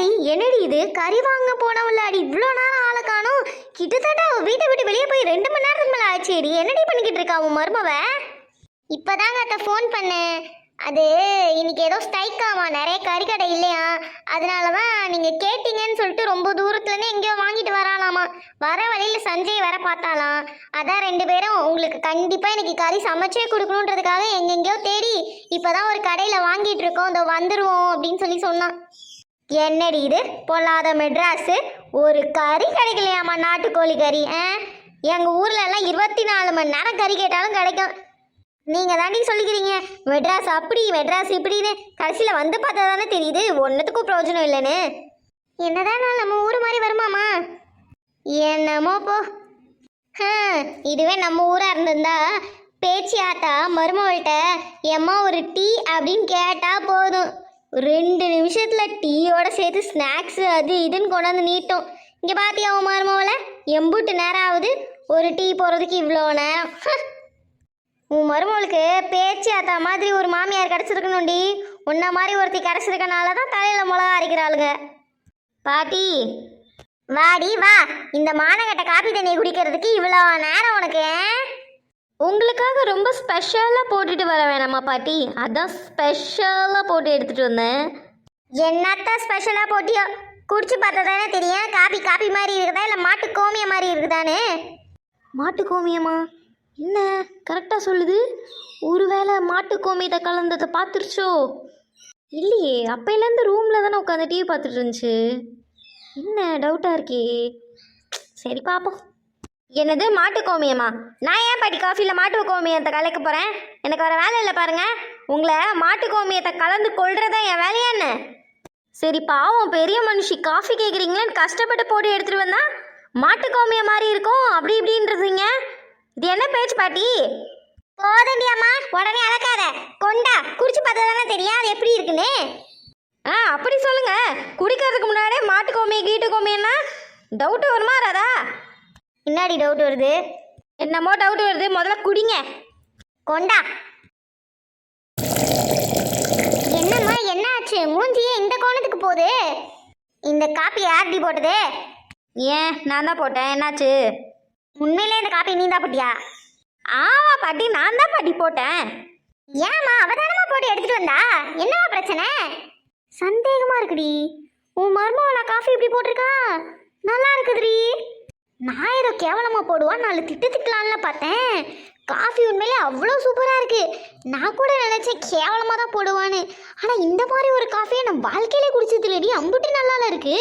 என்னடி என்னடி இது? கறி வாங்க போனவள அடி இவ்வளோ நேரம் ஆளை காணும். கிட்டத்தட்ட அவள் வீட்டை விட்டு வெளியே போய் ரெண்டு மணி நேரத்துக்கு மேலே சரி என்னடி பண்ணிக்கிட்டு இருக்கா உன் மருமவ? இப்போதாங்க அத்தை ஃபோன் பண்ணேன். அது இன்னைக்கு ஏதோ ஸ்ட்ரைக் ஆமா நிறைய கறி கடை இல்லையா? அதனால தான் நீங்கள் கேட்டீங்கன்னு சொல்லிட்டு ரொம்ப தூரத்துலேருந்து எங்கேயோ வாங்கிட்டு வராலாமா வர வழியில் சஞ்சய் வர பார்த்தாலாம் அதான் ரெண்டு பேரும் உங்களுக்கு கண்டிப்பாக இன்னைக்கு கறி சமைச்சே கொடுக்கணுன்றதுக்காக எங்கெங்கேயோ தேடி இப்போ தான் ஒரு கடையில் வாங்கிட்டு இருக்கோம். இதோ வந்துருவோம் அப்படின்னு சொல்லி சொன்னான். என்னடி இது? பொல்லாத மெட்ராஸு? ஒரு கறி கிடைக்கலையாம்மா நாட்டுக்கோழி கறி ஆ? எங்கள் ஊரில் எல்லாம் இருபத்தி நாலு மணி நேரம் கறி கேட்டாலும் கிடைக்கும். நீங்கள் தாண்டி சொல்லிக்கிறீங்க மெட்ராஸ் அப்படி மெட்ராஸ் இப்படின்னு. கடைசியில் வந்து பார்த்தா தானே தெரியுது ஒன்றுத்துக்கும் பிரயோஜனம் இல்லைன்னு. என்னதான் நம்ம ஊர் மாதிரி வருமாமா என்னமோ போ. இதுவே நம்ம ஊராக இருந்திருந்தா பேச்சு மருமகள்கிட்ட எம்மா ஒரு டீ அப்படின்னு கேட்டால் போதும். ரெண்டு நிமிஷத்தில் டீயோட சேர்த்து ஸ்நாக்ஸ் அது இதுன்னு கொண்டாந்து நீட்டும். இங்கே பார்த்தியா உன் மருமவளை? எம்பூட்டு நேரம் ஆகுது. ஒரு டீ போகிறதுக்கு இவ்வளோ நேரம். உன் மருமகளுக்கு பேச்சு ஆத்தா மாதிரி ஒரு மாமியார் கிடச்சிருக்கணும்டி. உன்ன மாதிரி ஒருத்தி கிடச்சிருக்கனால தான் தலையில் மிளகா அரைக்கிறாளுங்க. பாட்டி வாடி வா. இந்த மானகட்ட காப்பி தண்ணியை குடிக்கிறதுக்கு இவ்வளோ நேரம் உனக்கு உங்களுக்காக ரொம்ப ஸ்பெஷலாக போட்டுட்டு வர வேணாமா பாட்டி. அதான் ஸ்பெஷலாக போட்டு எடுத்துட்டு வந்தேன். என்னத்த ஸ்பெஷலாக போட்டியோ? குடிச்சு பார்த்தா தானே தெரியும். காப்பி காப்பி மாதிரி இருக்குதா? இல்லை மாட்டு கோமிய மாதிரி இருக்குதானே மாட்டு கோமியமா? என்ன? கரெக்டாக சொல்லுது? ஒருவேளை மாட்டு கோமியத்தை கலந்ததை பார்த்துருச்சோ? இல்லையே அப்பையிலேருந்து ரூமில் தானே உட்காந்து டிவி பார்த்துட்டு இருந்துச்சு. என்ன டவுட்டாக இருக்கே? சரி பார்ப்போம். என்னது மாட்டு கோமியமா? நான் ஏன் பாட்டி காஃபியில் மாட்டு கோமியத்தை கலக்க போகிறேன் எனக்கு வர வேலை இல்லை பாருங்க. உங்களை மாட்டு கோமியத்தை கலந்து கொள்றதா என் வேலையா என்ன? சரி பாவம் பெரிய மனுஷி காஃபி கேட்குறீங்களேன்னு கஷ்டப்பட்டு போட்டு எடுத்துகிட்டு வந்தா மாட்டு கோமியம் மாதிரி இருக்கும். அப்படி இப்படின்றதுங்க இது என்ன பேச்சு பாட்டி? போதண்டி அம்மா உடனே அழக்காத கொண்டா குடிச்சு பார்த்தா தானே தெரியும். அது எப்படி இருக்குன்னு? ஆ அப்படி சொல்லுங்க. குடிக்கிறதுக்கு முன்னாடியே மாட்டு கோமியம் கீட்டு கோமியம்னா டவுட்டு வருமா ராதா என்னடி டவுட் வருது. என்னமோ டவுட் வருது. முதல்ல குடிங்க. கொண்டா. என்னம்மா என்ன ஆச்சு? மூஞ்சியே இந்த கோணத்துக்கு போகுது. இந்த காப்பி யார்டி போட்டது? ஏன்? நான் தான் போட்டேன். என்னாச்சு? உண்மையிலே இந்த காப்பி நீ தான் போட்டியா? ஆமா பாட்டி. நான் தான் பாட்டி போட்டேன். ஏம்மா அவதானமா போட்டு எடுத்துட்டு வந்தா? என்னவா பிரச்சனை? சந்தேகமா இருக்குடி. உன் மருமகளா காஃபி இப்படி போட்டிருக்கா? நல்லா இருக்குதுடி. நான் ஏதோ கேவலமாக போடுவான் நாலு திட்டு திட்டலாம்ல பார்த்தேன். காஃபி உண்மையிலே அவ்வளோ சூப்பராக இருக்குது நான் கூட நினச்சேன் கேவலமாக தான் போடுவான்னு. ஆனால் இந்த மாதிரி ஒரு காஃபியை நான் வாழ்க்கையிலே குடிச்சதுலடி அம்புட்டு நல்லால இருக்கு.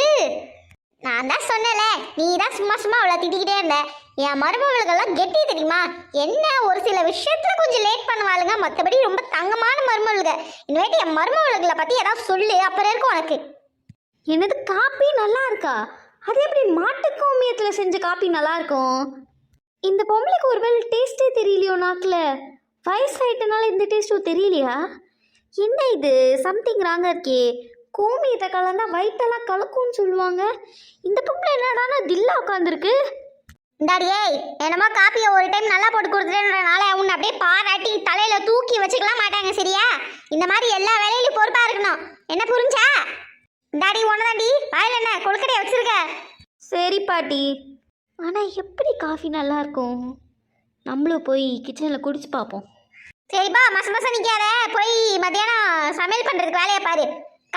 நான் தான் சொன்னல நீ தான் சும்மா சும்மா அவளை திட்டிக்கிட்டே இருந்த. என் மருமகளுக்கெல்லாம் கெட்டி தெரியுமா? என்ன ஒரு சில விஷயத்துல கொஞ்சம் லேட் பண்ணுவாளுங்க. மற்றபடி ரொம்ப தங்கமான மருமகளுங்க இனிமேட்டு என் மருமகளுகளை பற்றி ஏதாவது சொல்லு. அப்புறம் இருக்கும் உனக்கு. என்னது காப்பி நல்லா இருக்கா? அது எப்படி மாட்டு கோமியத்தில் செஞ்ச காப்பி நல்லா இருக்கும் இந்த பொம்பளைக்கு ஒருவேளை டேஸ்ட்டே தெரியலையோ நாக்கில் வயசாயிட்டனால இந்த டேஸ்ட்டும் தெரியலையா? என்ன இது? சம்திங் ராங்க இருக்கே. கோமியத்தை கலந்தா வயிற்றெல்லாம் கலக்கும்னு சொல்லுவாங்க. இந்த பொம்பளை என்னடானா தில்லா உட்காந்துருக்கு டாடியே என்னமோ காப்பியை ஒரு டைம் நல்லா போட்டு கொடுத்துட்டேன்றனால உன்னை அப்படியே பாராட்டி தலையில தூக்கி வச்சுக்கலாம் மாட்டாங்க சரியா? இந்த மாதிரி எல்லா வேலையிலும் பொறுப்பா இருக்கணும். என்ன புரிஞ்சா? இந்தாடி ஒன்னதாண்டி வாயில் என்ன கொழுக்கடையை வச்சிருக்க. சரி பாட்டி. ஆனால் எப்படி காஃபி நல்லா இருக்கும் நம்மளும் போய் கிச்சனில் குடிச்சு பார்ப்போம். சரிப்பா மச மசம் நிற்காத போய் மத்தியானம் சமையல் பண்ணுறதுக்கு வேலையை பாரு.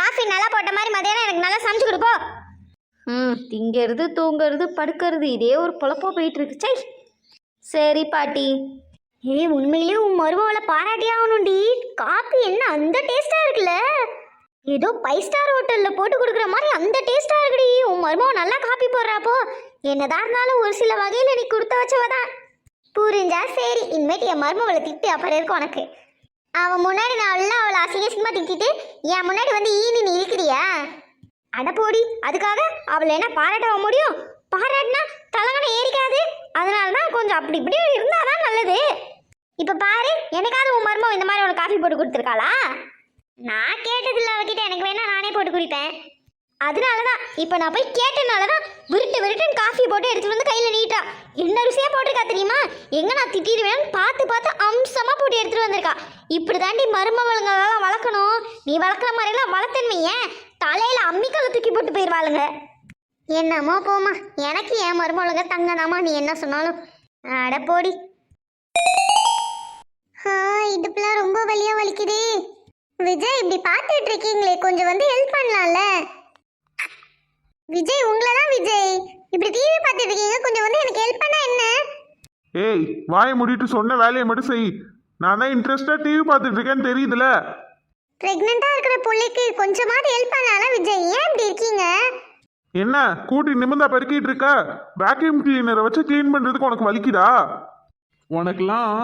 காஃபி நல்லா போட்ட மாதிரி மத்தியானம் எனக்கு நல்லா சமைச்சு கொடுப்போம் ம் திங்கிறது தூங்கிறது படுக்கிறது இதே ஒரு பொழப்பா போயிட்டு இருக்கு சை. சரி பாட்டி. ஏய் உண்மையிலேயே உன் மருமகளை பாராட்டி ஆகணும்டி. காப்பி என்ன அந்த டேஸ்டா இருக்குல்ல? ஏதோ ஃபைவ் ஸ்டார் ஹோட்டலில் போட்டு கொடுக்குற மாதிரி அந்த டேஸ்ட்டாக இருக்குடி. உன் மருமக நல்லா காப்பி போடுறாப்போ என்னதான் இருந்தாலும் ஒரு சில வகையில் நீ கொடுத்த வச்சவ தான் புரிஞ்சா சரி. இனிமேட்டு என் மருமகளை திட்டு அப்புறம் இருக்கும் உனக்கு. அவன் முன்னாடி நான் எல்லாம் அவளை அசிங்கசிங்கமாக திட்டிட்டு என் முன்னாடி வந்து ஈனி நீ இருக்கிறியா அட போடி. அதுக்காக அவளை என்ன பாராட்டவ முடியும்? பாராட்டினா தலகனை ஏறிக்காது. அதனால தான் கொஞ்சம் அப்படி இப்படி இருந்தால் தான் நல்லது. இப்போ பாரு எனக்காவது உன் மருமம் இந்த மாதிரி உனக்கு காஃபி போட்டு கொடுத்துருக்காளா? நான் கேட்டதில்ல அவகிட்ட. எனக்கு வேணா நானே போட்டு குடிப்பேன். அதனால தான் இப்போ நான் போய் கேட்டனால தான் விருட்டு விருட்டுன்னு காஃபி போட்டு எடுத்துகிட்டு வந்து கையில் நீட்டா என்ன ருசியாக போட்டிருக்கா தெரியுமா? எங்கே நான் திட்டிடுவேன்னு பார்த்து பார்த்து அம்சமாக போட்டு எடுத்துகிட்டு வந்திருக்கா. இப்படி தாண்டி மருமகளுங்களெல்லாம் வளர்க்கணும். நீ வளர்க்குற மாதிரிலாம் வளர்த்தன்மையே தலையில் அம்மிக்கல்ல தூக்கி போட்டு போயிடுவாளுங்க என்னமோ போமா எனக்கு ஏன் மருமகளுங்க தங்கதாமா நீ என்ன சொன்னாலும். அட போடி ஆ இடுப்புலாம் ரொம்ப வலியாக வலிக்குது. விஜய் இப்படி பார்த்துட்டு இருக்கீங்களே கொஞ்சம் வந்து ஹெல்ப் பண்ணலாம்ல? விஜய் உங்களை தான் விஜய். இப்படி டிவி பார்த்துட்டு இருக்கீங்க கொஞ்சம் வந்து எனக்கு ஹெல்ப் பண்ணா என்ன? ஏய் வாயை மூடிட்டு சொன்ன வேலையை மட்டும் செய். நான் தான் இன்ட்ரெஸ்டாக டிவி பார்த்துட்டு இருக்கேன்னு தெரியுதுல. பிரெக்னெண்டா இருக்கிற பிள்ளைக்கு கொஞ்சமாவது ஹெல்ப் பண்ணலாம்ல விஜய்? ஏன் இப்படி இருக்கீங்க? என்ன கூட்டி நிமிந்தா பெருக்கிட்டு இருக்க? வேக்யூம் கிளீனரை வச்சு க்ளீன் பண்ணுறதுக்கு உனக்கு வலிக்குதா? உனக்கெல்லாம்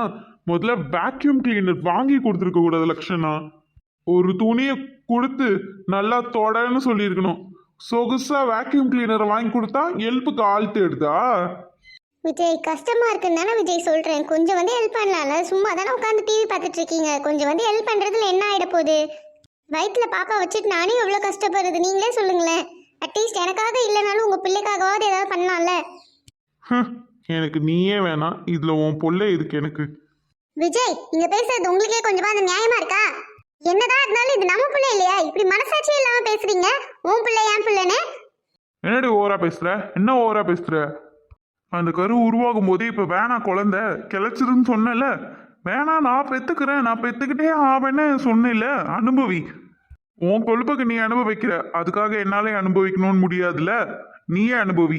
முதல்ல வேக்யூம் கிளீனர் வாங்கி கொடுத்துருக்க கூடாது லக்ஷனா. ஒரு துணியை கொடுத்து நல்லா தொடன்னு சொல்லியிருக்கணும். சொகுசா வேக்யூம் கிளீனரை வாங்கி கொடுத்தா எல்ப்புக்கு ஆள் தேடுதா விஜய் கஷ்டமா இருக்குன்னு தானே விஜய் சொல்றேன். கொஞ்சம் வந்து ஹெல்ப் பண்ணலாம்ல சும்மா தானே உட்காந்து டிவி பார்த்துட்டு இருக்கீங்க. கொஞ்சம் வந்து ஹெல்ப் பண்றதுல என்ன ஆயிட போகுது? வயிற்றுல பாப்பா வச்சுட்டு நானே எவ்வளோ கஷ்டப்படுறது? நீங்களே சொல்லுங்களேன். அட்லீஸ்ட் எனக்காக இல்லைனாலும் உங்க பிள்ளைக்காகவாவது ஏதாவது பண்ணலாம்ல? எனக்கு நீயே வேணாம். இதில் உன் பொல்லை எதுக்கு எனக்கு? விஜய் நீங்க பேசுறது உங்களுக்கே கொஞ்சமா அந்த நியாயமா இருக்கா? என்னதான் இருந்தாலும் இது நம்ம பிள்ளை இல்லையா? இப்படி மனசாட்சி இல்லாம பேசுறீங்க? உன் பிள்ளை என் பிள்ளைன்னு? என்னடி ஓவரா பேசுற? என்ன ஓவரா பேசுற? அந்த கரு உருவாகும் போது இப்ப வேணாம் குழந்தை கிளச்சிருன்னு சொன்னல வேணாம் நான் பெத்துக்கிறேன் நான் பெத்துக்கிட்டே ஆவேன்னு சொன்னில அனுபவி. உன் கொழுப்புக்கு நீ அனுபவிக்கிற. அதுக்காக என்னாலே அனுபவிக்கணும்னு முடியாதுல நீயே அனுபவி.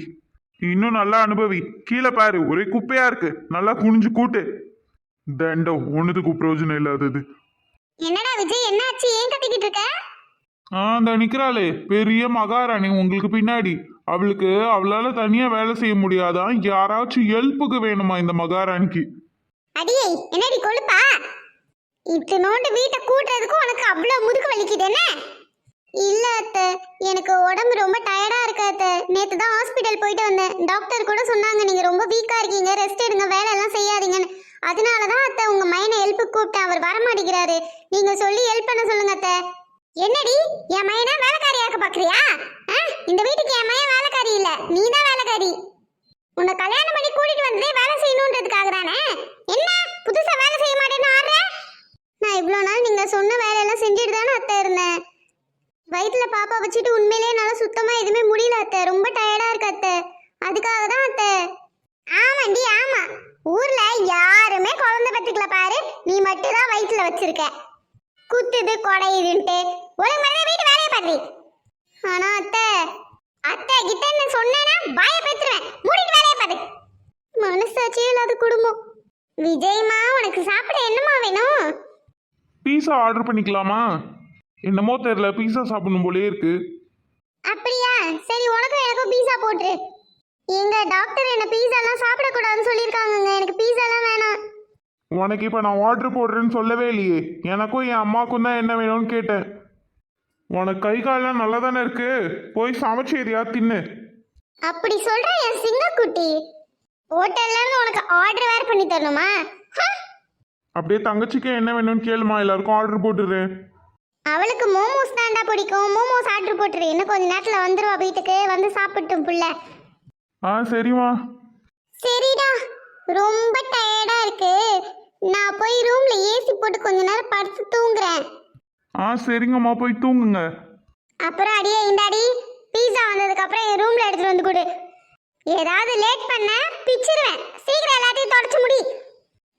இன்னும் நல்லா அனுபவி. கீழே பாரு ஒரே குப்பையா இருக்கு. நல்லா குனிஞ்சு கூட்டு. தண்டம் ஒன்றுத்துக்கு பிரயோஜனம் இல்லாதது. என்னடா விஜய் என்னாச்சு? ஏன் கத்திக்கிட்டு இருக்க? ஆ அந்த நிக்கிறாளே பெரிய மகாராணி உங்களுக்கு பின்னாடி. அவளுக்கு அவளால தனியா வேலை செய்ய முடியாதான் யாராச்சும் ஹெல்ப்புக்கு வேணுமா இந்த மகாராணிக்கு? அடியே என்னடி கொழுப்பா? இத்தனோண்டு வீட்டை கூட்டுறதுக்கு உனக்கு அவ்வளோ முதுகு வலிக்குது என்ன? இல்ல அத்தை எனக்கு உடம்பு ரொம்ப டயர்டா இருக்கு அத்தை. நேத்து தான் ஹாஸ்பிட்டல் போயிட்டு வந்தேன். டாக்டர் கூட சொன்னாங்க நீங்க ரொம்ப வீக்கா இருக்கீங்க. ரெஸ்ட் எடுங்க வேலை எல்லாம் செய்யாதீங்கன்னு. அதனால தான் அத்தை உங்க மையனை ஹெல்ப்புக்கு கூப்பிட்டேன். அவர் வரமாட்டேங்கிறாரு. நீங்க சொல்லி ஹெல்ப் பண்ண சொல்லுங்க அத்தை. என்னடி? என் மையனா வேலைக்காரியாக்க பாக்குறியா? ஆ? இந்த வீட்டுக்கு என் மையன் வேலைக்காரி இல்ல. நீ தான் வேலைக்காரி. உன்னை கல்யாணம் பண்ணி கூட்டிட்டு வந்ததே வேலை செய்யணுன்றதுக்காக தானே? என்ன? புதுசா வேலை செய்ய மாட்டேன்னு ஆடுற? நான் இவ்வளோ நாள் நீங்க சொன்ன வேலையெல்லாம் செஞ்சுட்டு தானே அத்தை இருந்தேன். வயிற்றுல பாப்பா வச்சுட்டு உண்மையிலேயே என்னால் சுத்தமா எதுவுமே முடியல அத்தை. ரொம்ப டயர்டா இருக்கு அத்தை. அதுக்காக தான் அத்தை. ஆமாண்டி ஆமா ஊர்ல யாருமே குழந்தை பெற்றுக்கல பாரு மட்டும் தான் வயிற்றுல வச்சிருக்க. குத்துது கொடையுதுன்ட்டு. ஒரு மாதிரி வீட்டு வேலையை பாரு ஆனா அத்தை அத்தை கிட்ட சொன்னேன்னா பாய பெற்றுவேன் மூடிட்டு வேலையை பாரு. மனசாட்சியே இல்லாத குடும்பம். விஜய்மா உனக்கு சாப்பிட என்னமா வேணும்? பீஸா ஆர்டர் பண்ணிக்கலாமா? என்னமோ தெரியல பீஸா சாப்பிடணும் போலே இருக்கு. அப்படியா? சரி உனக்கும் எனக்கும் பீஸா போட்டுரு. எங்க டாக்டர் என்ன பீஸாலாம் சாப்பிடக்கூடாதுன்னு சொல்லியிருக்காங்கங்க. எனக்கு பீஸாலாம் வேணாம். உனக்கு இப்போ நான் ஆர்டர் போடுறேன்னு சொல்லவே இல்லையே. எனக்கும் என் அம்மாவுக்கும் தான் என்ன வேணும்னு கேட்டேன் உனக்கு கை காலெல்லாம் நல்லா தானே இருக்கு? போய் சமைச்சு எதையா தின்னு. அப்படி சொல்ற என் சிங்கக்குட்டி. ஹோட்டல்ல உனக்கு ஆர்டர் வேற பண்ணி தரணுமா! அப்படியே தங்கச்சிக்கு என்ன வேணும்னு கேளுமா எல்லாருக்கும் ஆர்டர் போட்டுடுறேன் அவளுக்கு மோமோஸ் தாண்டா பிடிக்கும். மோமோஸ் ஆர்டர் போட்டுரு. இன்னும் கொஞ்ச நேரத்துல வந்துருவா வீட்டுக்கு. வந்து சாப்பிட்டும் புள்ள. ஆ சரிம்மா. சரிடா. ரொம்ப டயர்டா இருக்கு. நான் போய் ரூம்ல ஏசி போட்டு கொஞ்ச நேரம் படுத்து தூங்குறேன். ஆ சரிங்கம்மா போய் தூங்குங்க. அப்புறம் அடியே இந்தாடி பீஸா வந்ததுக்கு அப்புறம் என் ரூம்ல எடுத்துட்டு வந்து கொடு. ஏதாவது லேட் பண்ண பிச்சிருவேன். சீக்கிரம் எல்லாத்தையும் தொடச்சு முடி.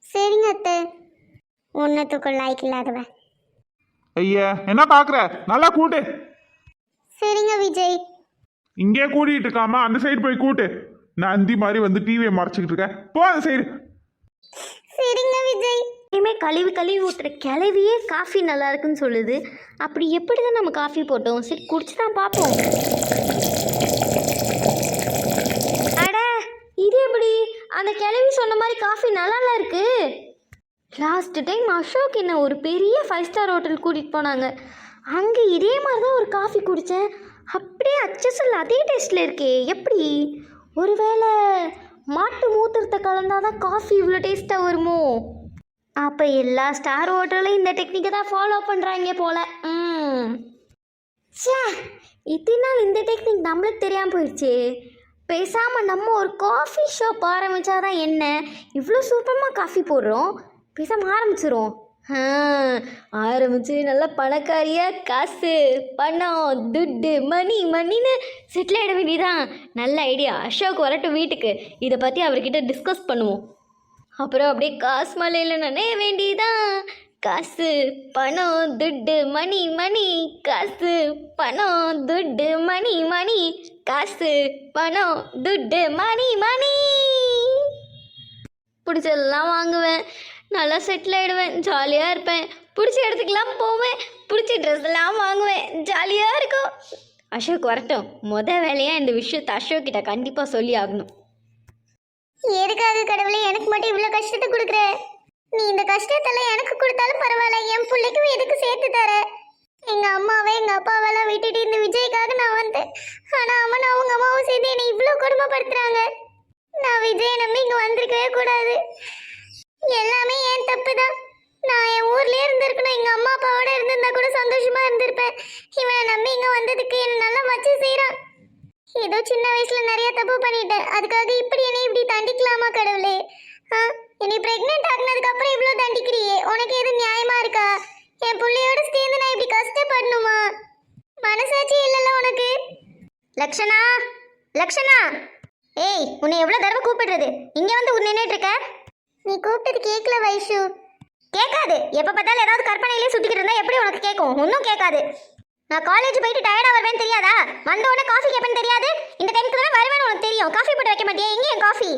சரிங்க அத்தை. ஒன்னத்துக்குள் லாய்க்கு இல்லாதவ ஐயா என்ன பார்க்குற நல்லா கூட்டு. சரிங்க விஜய். இங்கே கூட்டிகிட்டு இருக்காம அந்த சைடு போய் கூட்டு. நந்தி மாதிரி வந்து டிவியை மறைச்சிக்கிட்டு இருக்க. போ அந்த சைடு சரிங்க எல்லாமே கழுவி கழுவி ஊற்றுற கிளவியே காஃபி நல்லா இருக்குன்னு சொல்லுது. அப்படி எப்படி தான் நம்ம காஃபி போட்டோம்? சரி குடிச்சு தான் பார்ப்போம். அட இது எப்படி? அந்த கிளவி சொன்ன மாதிரி காஃபி நல்லால இருக்கு. லாஸ்ட் டைம் அசோக் என்ன ஒரு பெரிய ஃபைவ் ஸ்டார் ஹோட்டல் கூட்டிகிட்டு போனாங்க. அங்கே இதே மாதிரி தான் ஒரு காஃபி குடித்தேன் அப்படியே அச்சசல் அதே டேஸ்ட்டில் இருக்கே எப்படி? ஒருவேளை மாட்டு மூத்திரத்தை கலந்தாதான் காஃபி இவ்வளோ டேஸ்ட்டாக வருமோ? அப்போ எல்லா ஸ்டார் ஹோட்டலும் இந்த டெக்னிக்கை தான் ஃபாலோ பண்ணுறாங்க போல. ம். சே இத்தனை நாள் இந்த டெக்னிக் நம்மளுக்கு தெரியாமல் போயிடுச்சு பேசாமல் நம்ம ஒரு காஃபி ஷாப் ஆரம்பித்தாதான் என்ன? இவ்வளோ சூப்பரமாக காஃபி போடுறோம். பேசாமல் ஆரம்பிச்சிரும் ஆரம்பிச்சு நல்லா பணக்காரியாக காசு பணம் துட்டு மணி மணின்னு செட்டில் ஆகிட வேண்டியதான் நல்ல ஐடியா அசோக் வரட்டும் வீட்டுக்கு. இதை பற்றி அவர்கிட்ட டிஸ்கஸ் பண்ணுவோம். அப்புறம் அப்படியே காசு மலையில் நினைய வேண்டியதான் காசு பணம் துட்டு மணி மணி. காசு பணம் துட்டு மணி மணி. காசு பணம் துட்டு மணி மணி. பிடிச்சதெல்லாம் வாங்குவேன். நல்லா செட்டில் ஆகிடுவேன் ஜாலியாக இருப்பேன். பிடிச்ச இடத்துக்குலாம் போவேன். பிடிச்ச ட்ரெஸ் எல்லாம் வாங்குவேன். ஜாலியாக இருக்கும். அசோக் வரட்டும். முத வேலையாக இந்த விஷயத்தை அசோக் கிட்ட கண்டிப்பாக சொல்லி ஆகணும். எதுக்காக கடவுளே எனக்கு மட்டும் இவ்வளோ கஷ்டத்தை கொடுக்குற? நீ இந்த கஷ்டத்தெல்லாம் எனக்கு கொடுத்தாலும் பரவாயில்ல என் பிள்ளைக்கும் எதுக்கு சேர்த்து தர? எங்க அம்மாவை எங்க அப்பாவெல்லாம் விட்டுட்டு இந்த விஜய்க்காக நான் வந்தேன். ஆனா அவன் அவங்க அம்மாவும் சேர்ந்து என்னை இவ்வளோ கொடுமைப்படுத்துறாங்க. நான் விஜயை நம்பி இங்க வந்திருக்கவே கூடாது. எல்லாமே என் தப்பு தான் நான் என் ஊர்லயே இருந்திருக்கணும். எங்க அம்மா அப்பாவோட இருந்திருந்தா கூட சந்தோஷமா இருந்திருப்பேன். இவனை நம்பி இங்க வந்ததுக்கு என்ன நல்லா வச்சு செய்யறான் ஏதோ சின்ன வயசுல நிறைய தப்பு பண்ணிட்டேன். அதுக்காக இப்படி என்னை இப்படி தண்டிக்கலாமா கடவுளே? ஆ என்னை பிரெக்னென்ட் ஆகினதுக்கு அப்புறம் இவ்வளோ தண்டிக்கிறியே? உனக்கு எது நியாயமா இருக்கா? என் பிள்ளையோட சேர்ந்து நான் இப்படி கஷ்டப்படணுமா? மனசாட்சி இல்லைல்ல உனக்கு? லக்ஷனா? லக்ஷனா? ஏய் உன்னை எவ்வளோ தடவை கூப்பிடுறது? இங்கே வந்து நின்றுட்டு இருக்க? நீ கூப்பிட்டது கேட்கல வைஷு. கேட்காது எப்போ பார்த்தாலும் ஏதாவது கற்பனையிலே சுற்றிக்கிட்டு இருந்தால் எப்படி உனக்கு கேட்கும் ஒன்றும் கேட்காது நான் காலேஜ் போயிட்டு டயர்டா வருவேன்னு தெரியாதா? வந்த உடனே காஃபி கேட்பேன்னு தெரியாது? இந்த டைமுக்கு தான் வருவேன்னு உனக்கு தெரியும். காஃபி போட்டு வைக்க மாட்டியா? எங்கே என் காஃபி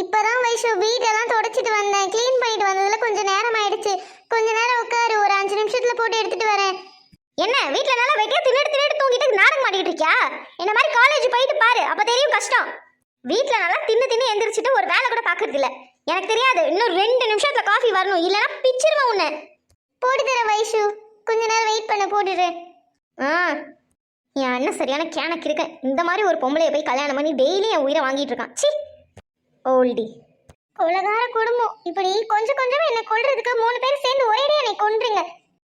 இப்பதான் வைஷு வீடெல்லாம் தொடச்சிட்டு வந்தேன். க்ளீன் பண்ணிட்டு வந்ததுல கொஞ்சம் நேரம் ஆயிடுச்சு. கொஞ்ச நேரம் உட்காரு. ஒரு அஞ்சு நிமிஷத்துல போட்டு எடுத்துட்டு வரேன். என்ன? வீட்ல நல்லா வெட்டியா தின்னுட்டு தின்னுட்டு தூங்கிட்டு நாடகம் மாட்டிட்டு இருக்கியா? என்ன மாதிரி காலேஜ் போயிட்டு பாரு. அப்ப தெரியும் கஷ்டம். வீட்ல நல்லா தின்னு தின்னு எந்திரிச்சிட்டு ஒரு வேலை கூட பாக்குறது இல்ல. எனக்கு தெரியாது. இன்னும் ரெண்டு நிமிஷத்துல காஃபி வரணும். இல்லைன்னா பிச்சிருவேன் உன்னை. போட்டு தரேன் வைஷு. கொஞ்ச நேரம் வெயிட் பண்ண போட்டுடுறேன் ஆ. என் அண்ணன் சரியான கேனக்கு இருக்கேன். இந்த மாதிரி ஒரு பொம்பளையை போய் கல்யாணம் பண்ணி டெய்லி என் உயிரை வாங்கிட்டு இருக்கான். சி ஓல்டி. கொலகார குடும்பம். இப்படி கொஞ்சம் கொஞ்சமா என்னை கொள்றதுக்கு மூணு பேர் சேர்ந்து ஒரே என்னை கொன்றுங்க.